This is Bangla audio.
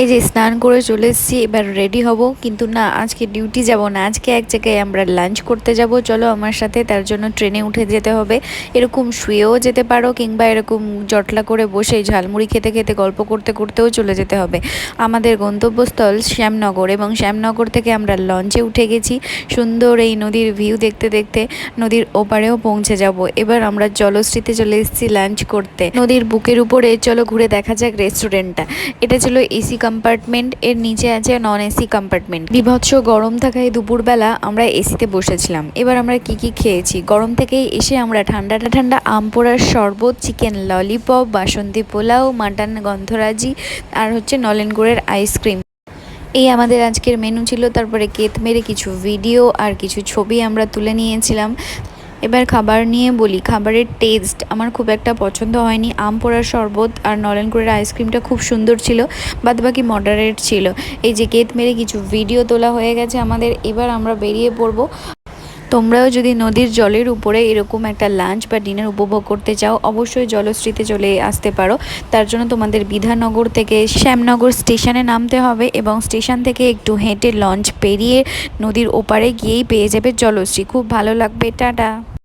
এই যে স্নান করে চলে এসেছি, এবার রেডি হব। কিন্তু না, আজকে ডিউটি যাব না। আজকে এক জায়গায় আমরা লাঞ্চ করতে যাব। চলো আমার সাথে, তার জন্য ট্রেনে উঠে যেতে হবে। এরকম শুয়েও যেতে পারো, কিংবা এরকম জটলা করে বসে ঝালমুড়ি খেতে খেতে, গল্প করতে করতেও চলে যেতে হবে। আমাদের গন্তব্যস্থল শ্যামনগর, এবং শ্যামনগর থেকে আমরা লঞ্চে উঠে গেছি। সুন্দর এই নদীর ভিউ দেখতে দেখতে নদীর ওপারেও পৌঁছে যাব। এবার আমরা জলশ্রীতে চলে এসেছি লাঞ্চ করতে। নদীর বুকের উপরে, চলো ঘুরে দেখা যাক রেস্টুরেন্টটা এটা ছিল এসি কম্পার্টমেন্ট এর নিচে আছে নন এসি কম্পার্টমেন্ট বিভৎস গরম থাকায় দুপুরবেলা আমরা এসিতে বসেছিলাম। এবার আমরা কি কি খেয়েছি? গরম থেকে এসে আমরা ঠান্ডাটা ঠান্ডা আম পোড়ার শরবত chicken lollipop Basanti pulao mutton গন্ধরাজি আর হচ্ছে নলেন গুড়ের আইসক্রিম এই আমাদের আজকের মেনু ছিল। তারপরে কেত মেরে কিছু ভিডিও আর কিছু ছবি আমরা তুলে নিয়েছিলাম। এবার খাবার নিয়ে বলি, খাবারের টেস্ট আমার খুব একটা পছন্দ হয়নি। আম পোড়ার শরবত আর নলেনকুড়ের আইসক্রিমটা খুব সুন্দর ছিল বাদ বাকি মডারেট ছিল। এই যে কেত মেরে কিছু ভিডিও তোলা হয়ে গেছে আমাদের, এবার আমরা বেরিয়ে পড়ব। তোমরাও যদি নদীর জলের উপরে এরকম একটা লাঞ্চ বা ডিনার উপভোগ করতে চাও, অবশ্যই জলশ্রীতে চলে আসতে পারো। তার জন্য তোমাদের বিধাননগর থেকে শ্যামনগর স্টেশনে নামতে হবে এবং স্টেশন থেকে একটু হেঁটে লঞ্চ পেরিয়ে নদীর ওপারে গিয়েই পেয়ে যাবে জলশ্রী। খুব ভালো লাগবে। টাটা!